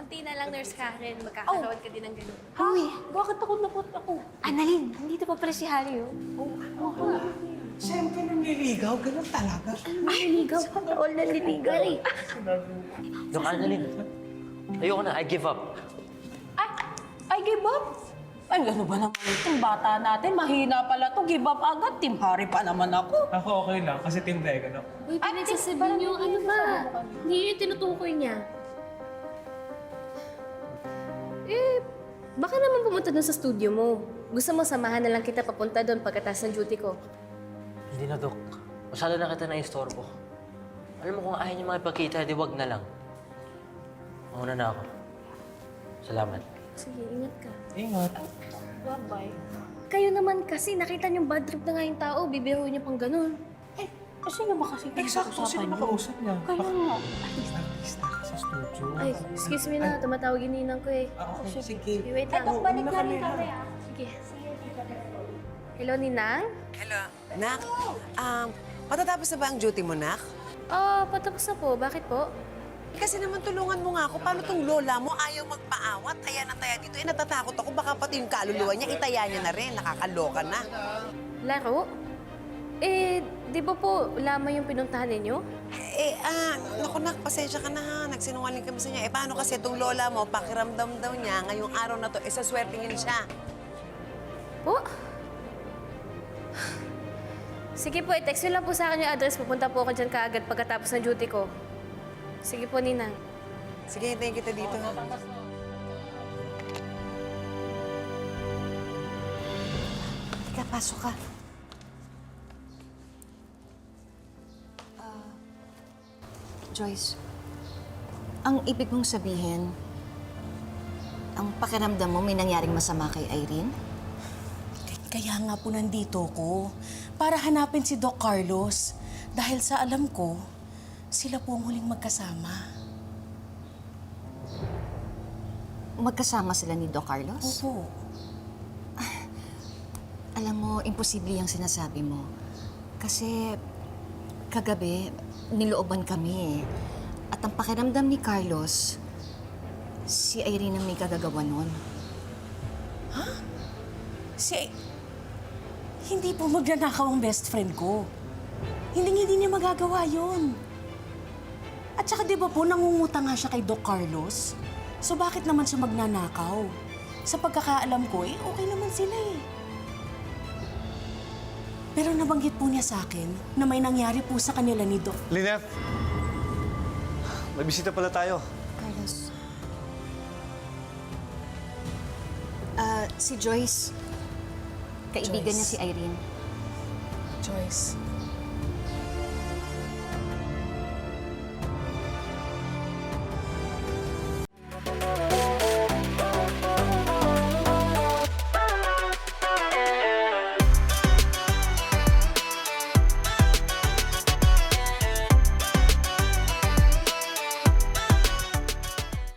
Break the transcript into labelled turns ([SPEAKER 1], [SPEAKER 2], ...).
[SPEAKER 1] Konti na lang, Nurse Karen. Magkakaroon ka din ng ganun.
[SPEAKER 2] Uy,
[SPEAKER 3] Bakit ako napot ako?
[SPEAKER 2] Annalyn, nandito pa pala si Harry, oh.
[SPEAKER 4] Siyempre nanliligaw, ganun talaga.
[SPEAKER 2] Naliligaw. All naliligaw.
[SPEAKER 5] Dok Annalyn, ayoko na. I give up.
[SPEAKER 3] Ay, I give up. Ay, ano ba naman itong bata natin? Mahina pala to. Give up agad. Team Harry pa naman ako.
[SPEAKER 4] Ako okay lang, kasi Team Dragon ako.
[SPEAKER 1] Uy, pinagsasabihin niyo, ano ba? Hindi yun yung tinutukoy niya. Eh, baka naman pumunta dun sa studio mo. Gusto mo samahan na lang kita papunta doon pagkatapos ng duty ko.
[SPEAKER 5] Hindi na, Dok. Masyado na kita na-istorbo. Alam mo kung ayaw niyo makipagkita, di wag na lang. Mauna na ako. Salamat.
[SPEAKER 1] Sige, ingat ka.
[SPEAKER 4] Ingat.
[SPEAKER 3] Bye-bye.
[SPEAKER 1] Kayo naman kasi, nakita niyong bad trip na nga yung tao, bibiho niyo pang ganun.
[SPEAKER 3] Eh, sino ba kasi
[SPEAKER 4] Eksakto, sino makausap niya?
[SPEAKER 3] Kaya nga.
[SPEAKER 4] Artista studio.
[SPEAKER 1] Ay, excuse me na, tumatawag yung ninang ko eh.
[SPEAKER 4] Ah, okay, sige.
[SPEAKER 1] Wait lang.
[SPEAKER 3] Eto, balik na rin kami. ah.
[SPEAKER 1] Sige. Hello, Ninang?
[SPEAKER 6] Hello. Nak, um, matatapos na ba ang duty mo, Nak?
[SPEAKER 1] Oh, patapos na po. Bakit po?
[SPEAKER 6] Eh, Kasi naman tulungan mo nga ako. Paano tong lola mo ayaw magpaawat? Taya na taya dito. Eh, natatakot ako. Baka pati yung kaluluwa niya, itaya niya na rin. Nakakaloka na.
[SPEAKER 1] Laro? Eh, di ba po lamang yung pinuntahan ninyo?
[SPEAKER 6] Eh, ah, naku, Nak, pasensya ka na ha. Nagsinungaling kami sa niya. Eh, paano kasi itong lola mo, pakiramdam daw niya, ngayong araw na to, eh, sa swertingin siya.
[SPEAKER 1] Po? Sige po, i-text nyo lang po sa akin yung address. Pupunta po ako dyan kaagad pagkatapos ng duty ko. Sige po, Ninang.
[SPEAKER 6] Sige, hintayin kita dito, ha?
[SPEAKER 2] Halika, pasok ka. Joyce, ang ibig mong sabihin, ang pakiramdam mo may nangyaring masama kay Irene?
[SPEAKER 3] Kaya nga po nandito ko. Para hanapin si Doc Carlos. Dahil sa alam ko, sila po ang huling magkasama.
[SPEAKER 2] Magkasama sila ni Doc Carlos?
[SPEAKER 3] Opo.
[SPEAKER 2] Alam mo, imposible yung sinasabi mo. Kasi kagabi, nilooban kami eh. At ang pakiramdam ni Carlos, si Irene ang may kagagawa nun.
[SPEAKER 3] Si... Hindi po magnanakaw ang best friend ko. Hindi hindi niya magagawa yun. At saka di ba po, nangungutang nga siya kay Doc Carlos? So bakit naman siya magnanakaw? Sa pagkakaalam ko, eh, okay naman sila eh. Pero nabanggit po niya sa akin na may nangyari po sa kanila ni Doc.
[SPEAKER 7] Linef! May bisita pala tayo.
[SPEAKER 2] Carlos. Ah, si Joyce. Kaibigan
[SPEAKER 3] Joyce.
[SPEAKER 2] niya si Irene.
[SPEAKER 3] Joyce.